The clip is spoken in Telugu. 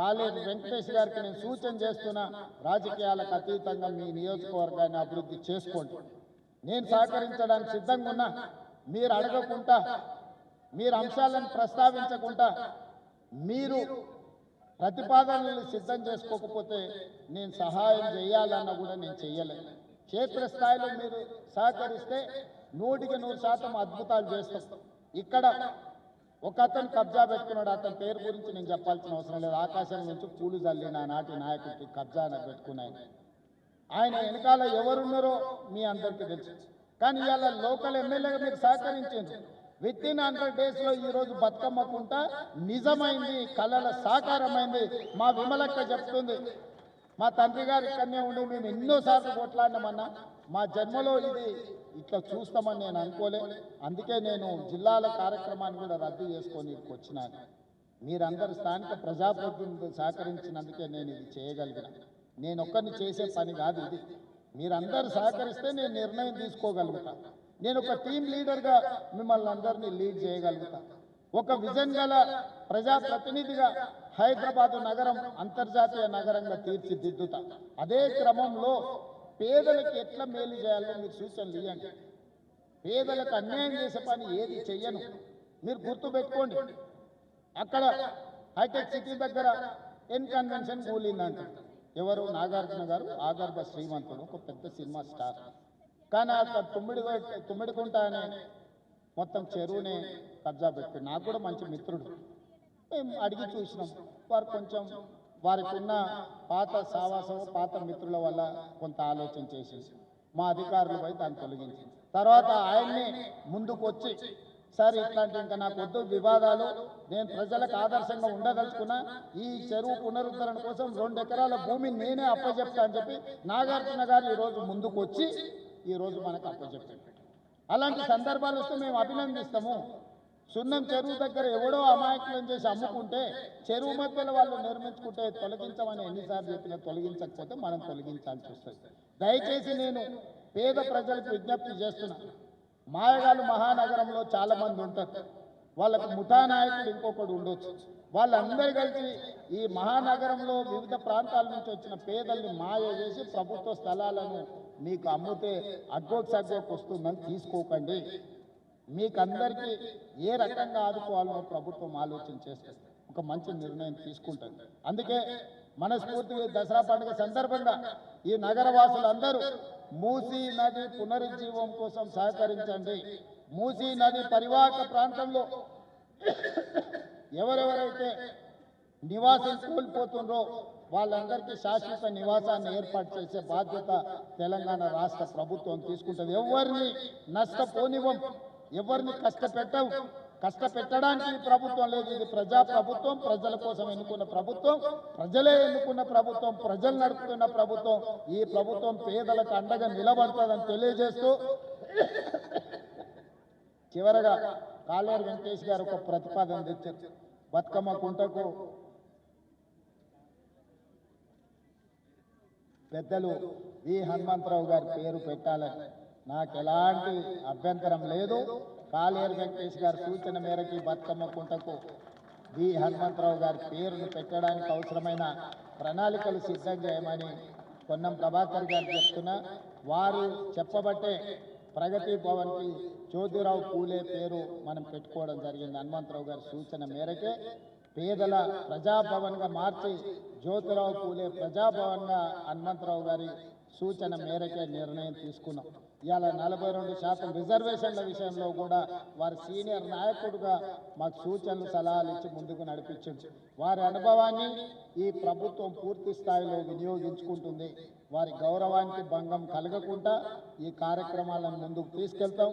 కాలేరు వెంకటేష్ గారికి నేను సూచన చేస్తున్నా రాజకీయాలకు అతీతంగా మీ నియోజకవర్గాన్ని అభివృద్ధి చేసుకోండి. నేను సహకరించడానికి సిద్ధంగా ఉన్నా. మీరు అడగకుండా మీరు అంశాలను ప్రస్తావించకుండా మీరు ప్రతిపాదనలు సిద్ధం చేసుకోకపోతే నేను సహాయం చేయాలన్నా కూడా నేను చెయ్యలేను క్షేత్రస్థాయిలో మీరు సహకరిస్తే నూటికి నూరు శాతం అద్భుతాలు చేస్తాం. ఇక్కడ ఒక అతను కబ్జా పెట్టుకున్నాడు అతని పేరు గురించి నేను చెప్పాల్సిన అవసరం లేదు. ఆకాశం నుంచి పూలు చల్లిన నాటి నాయకుడికి కబ్జా పెట్టుకున్నాయి. ఆయన వెనకాల ఎవరున్నారో మీ అందరికీ తెలుసు. కానీ ఇవాళ లోకల్ ఎమ్మెల్యేగా మీరు సహకరించింది విత్ ఇన్ హండ్రెడ్ డేస్లో ఈరోజు బతుకమ్మకుంట నిజమైంది కళల సాకారమైంది. మా విమలక్క చెప్తుంది మా తండ్రి గారు ఇక్కడనే ఉండి మేము ఎన్నోసార్లు కొట్లాడినామన్నా మా జన్మలో ఇది ఇట్లా చూస్తామని నేను అనుకోలే. అందుకే నేను జిల్లాల కార్యక్రమాన్ని కూడా రద్దు చేసుకొని ఇక్కడికి వచ్చినాను. మీరందరూ స్థానిక ప్రజాప్రతినిధులు సహకరించినందుకే నేను ఇది చేయగలిగిన. నేను ఒక్కరిని చేసే పని కాదు ఇది. మీరందరూ సహకరిస్తే నేను నిర్ణయం తీసుకోగలుగుతా. నేను ఒక టీం లీడర్గా మిమ్మల్ని అందరినీ లీడ్ చేయగలుగుతాను ఒక విజన్ గల ప్రజాప్రతినిధిగా హైదరాబాదు నగరం అంతర్జాతీయ నగరంగా తీర్చిదిద్దుతా. అదే క్రమంలో పేదలకు ఎట్లా మేలు చేయాలో మీరు సూచనలు ఇవ్వండి పేదలకు అన్యాయం చేసే పని ఏది చెయ్యను. మీరు గుర్తుపెట్టుకోండి అక్కడ హైటెక్ సిటీ దగ్గర ఎన్ కన్వెన్షన్ కూలిందంట. ఎవరు? నాగార్జున గారు ఆగర్భ శ్రీమంతుడు ఒక పెద్ద సినిమా స్టార్. కానీ అక్కడ తుమ్మిడి తుమ్మిడికుంట అనే మొత్తం చెరువునే కబ్జా పెట్టి. నాకు కూడా మంచి మిత్రుడు. మేము అడిగి చూసినాం. వారు కొంచెం వారికి ఉన్న పాత సావాసం పాత మిత్రుల వల్ల కొంత ఆలోచన చేసేసి మా అధికారులు పోయి దాన్ని తొలగించి. తర్వాత ఆయన్ని ముందుకు వచ్చి సార్ ఇట్లాంటి ఇంకా నాకు వద్దు వివాదాలు. నేను ప్రజలకు ఆదర్శంగా ఉండదలుచుకున్నా. ఈ చెరువు పునరుద్ధరణ కోసం రెండు ఎకరాల భూమిని నేనే అప్పచెప్తా అని చెప్పి నాగార్జున గారు ఈరోజు ముందుకు వచ్చి ఈరోజు మనకు అప్పచెప్పారు అలాంటి సందర్భాలు వస్తే మేము అభినందిస్తాము. సున్నం చెరువు దగ్గర ఎవడో అమాయకులను చేసి అమ్ముకుంటే చెరువు మధ్యలో వాళ్ళు నిర్మించుకుంటే తొలగించమని ఎన్నిసార్లు చెప్పినా తొలగించకపోతే మనం తొలగించాల్సి వస్తుంది. దయచేసి నేను పేద ప్రజలకు విజ్ఞప్తి చేస్తున్నా. మాయగాలు మహానగరంలో చాలా మంది ఉంటారు. వాళ్ళకు ముఠా నాయకుడు ఇంకొకడు ఉండొచ్చు. వాళ్ళందరూ కలిసి ఈ మహానగరంలో వివిధ ప్రాంతాల నుంచి వచ్చిన పేదల్ని మాయ చేసి ప్రభుత్వ స్థలాలను మీకు అమ్మితే అడ్గోక్ సగ్గోక్ వస్తుందని తీసుకోకండి. మీకు అందరికీ ఏ రకంగా ఆదుకోవాలనో ప్రభుత్వం ఆలోచన చేస్తుంది ఒక మంచి నిర్ణయం తీసుకుంటుంది. అందుకే మనస్ఫూర్తిగా దసరా పండుగ సందర్భంగా ఈ నగరవాసులందరూ మూసీ నది పునరుజ్జీవం కోసం సహకరించండి. మూసీ నది పరివాహక ప్రాంతంలో ఎవరెవరైతే నివాసం కోల్పోతుండ్రో వాళ్ళందరికీ శాశ్వత నివాసాన్ని ఏర్పాటు చేసే బాధ్యత తెలంగాణ రాష్ట్ర ప్రభుత్వం తీసుకుంటుంది. ఎవరిని నష్టపోనివ్వం ఎవరిని కష్టపెట్టం కష్టపెట్టడానికి ప్రభుత్వం లేదు. ఇది ప్రజా ప్రభుత్వం ప్రజల కోసం ఎన్నుకున్న ప్రభుత్వం ప్రజలే ఎన్నుకున్న ప్రభుత్వం ప్రజలు నడుపుతున్న ప్రభుత్వం. ఈ ప్రభుత్వం పేదలకు అండగా నిలబడుతుందని తెలియజేస్తూ చివరగా కాలేరు వెంకటేష్ గారు ఒక ప్రతిపాదన తెచ్చారు. బతుకమ్మ కుంటకు పెద్దలు వి హనుమంతరావు గారి పేరు పెట్టాలని. నాకు ఎలాంటి అభ్యంతరం లేదు. కాలేరు వెంకటేష్ గారి సూచన మేరకు బతుకమ్మ కుంటకు వి హనుమంతరావు గారి పేరును పెట్టడానికి అవసరమైన ప్రణాళికలు సిద్ధం చేయమని పొన్నం ప్రభాకర్ గారు చెప్తున్నా. వారు చెప్పబట్టే ప్రగతి భవన్కి జ్యోతిరావు పూలే పేరు మనం పెట్టుకోవడం జరిగింది. హనుమంతరావు గారి సూచన మేరకే పేదల ప్రజాభవన్గా మార్చి జ్యోతిరావు పూలే ప్రజాభవన్గా హనుమంతరావు గారి సూచన మేరకే నిర్ణయం తీసుకున్నాం. ఇవాళ నలభై రెండు శాతం రిజర్వేషన్ల విషయంలో కూడా వారి సీనియర్ నాయకుడుగా మాకు సూచనలు సలహాలు ఇచ్చి ముందుకు నడిపించింది వారి అనుభవాన్ని ఈ ప్రభుత్వం పూర్తి స్థాయిలో వినియోగించుకుంటుంది. వారి గౌరవానికి భంగం కలగకుండా ఈ కార్యక్రమాలను ముందుకు తీసుకెళ్తాం.